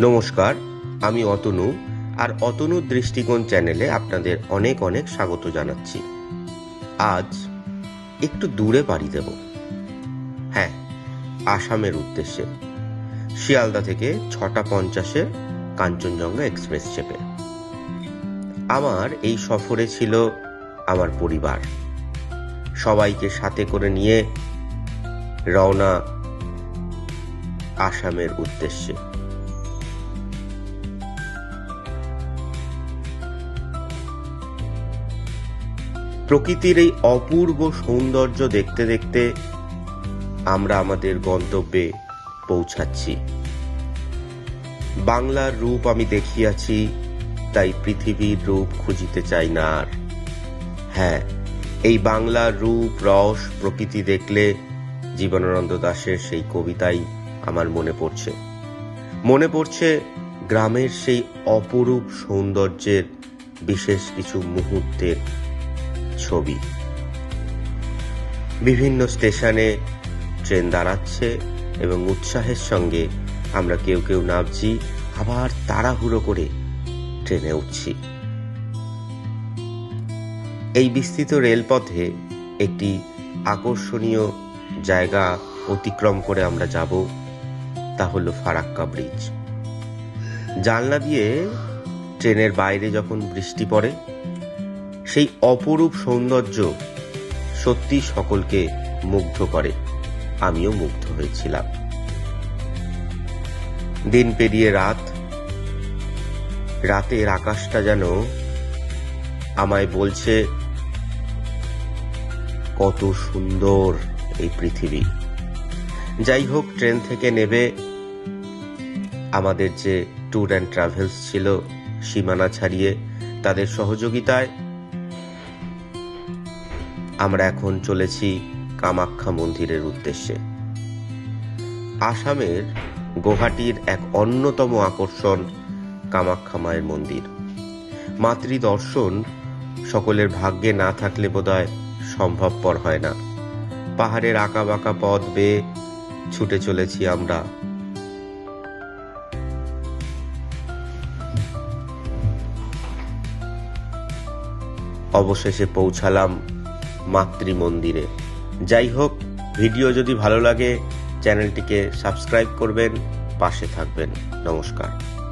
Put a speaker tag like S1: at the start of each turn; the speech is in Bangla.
S1: নমস্কার, আমি অতনু, আর অতনু দৃষ্টিকোণ চ্যানেলে আপনাদের অনেক অনেক স্বাগত জানাচ্ছি। আজ একটু দূরে পাড়ি দেব। হ্যাঁ আসামের উদ্দেশ্যে। শিয়ালদা থেকে ছটা পঞ্চাশে কাঞ্চনজঙ্ঘা এক্সপ্রেস চেপে। আমার এই সফরে ছিল আমার পরিবার। সবাইকে সাথে করে নিয়ে রওনা আসামের উদ্দেশ্যে। প্রকৃতির এই অপূর্ব সৌন্দর্য দেখতে দেখতে আমরা আমাদের গন্তব্যে পৌঁছাচ্ছি। বাংলার রূপ আমি দেখিয়াছি, তাই পৃথিবীর রূপ খুঁজিতে চাই না আর। হ্যাঁ এই বাংলার রূপ, রস, প্রকৃতি দেখলে জীবনানন্দ দাশের সেই কবিতাই আমার মনে পড়ছে। মনে পড়ছে গ্রামের সেই অপরূপ সৌন্দর্যের বিশেষ কিছু মুহূর্তের ছবি। বিভিন্ন স্টেশনে ট্রেন দাঁড়াচ্ছে এবং উৎসাহের সঙ্গে আমরা কেউ কেউ নামছি, আবার তাড়াহুড়ো করে ট্রেনে উঠছি। এই বিস্তৃত রেলপথে একটি আকর্ষণীয় জায়গা অতিক্রম করে আমরা যাব, তা হলো ফারাক্কা ব্রিজ। জানলা দিয়ে ট্রেনের বাইরে যখন বৃষ্টি পড়ে সেই অপরূপ সৌন্দর্য সত্যি সকলকে মুগ্ধ করে। আমিও মুগ্ধ হয়েছিলাম। দিন পেরিয়ে রাত, রাতের আকাশটা যেন আমায় বলছে, কত সুন্দর এই পৃথিবী। যাই হোক, ট্রেন থেকে নেবে আমাদের যে ট্যুর অ্যান্ড ট্রাভেলস ছিল সীমানা ছাড়িয়ে, তাদের সহযোগিতায় আমরা এখন চলেছি কামাখ্যা মন্দিরের উদ্দেশ্যে। আসামের গুয়াহাটির এক অন্যতম আকর্ষণ কামাখ্যা মায়ের মন্দির। মাতৃ দর্শন সকলের ভাগ্যে না থাকলে বোধহয় সম্ভবপর হয় না। পাহাড়ের আঁকা বাঁকা পথ বেয়ে ছুটে চলেছি আমরা। অবশেষে পৌঁছালাম মাতৃ মন্দিরে যাই হোক ভিডিও যদি ভালো লাগে চ্যানেলটিকে সাবস্ক্রাইব করবেন পাশে থাকবেন। নমস্কার।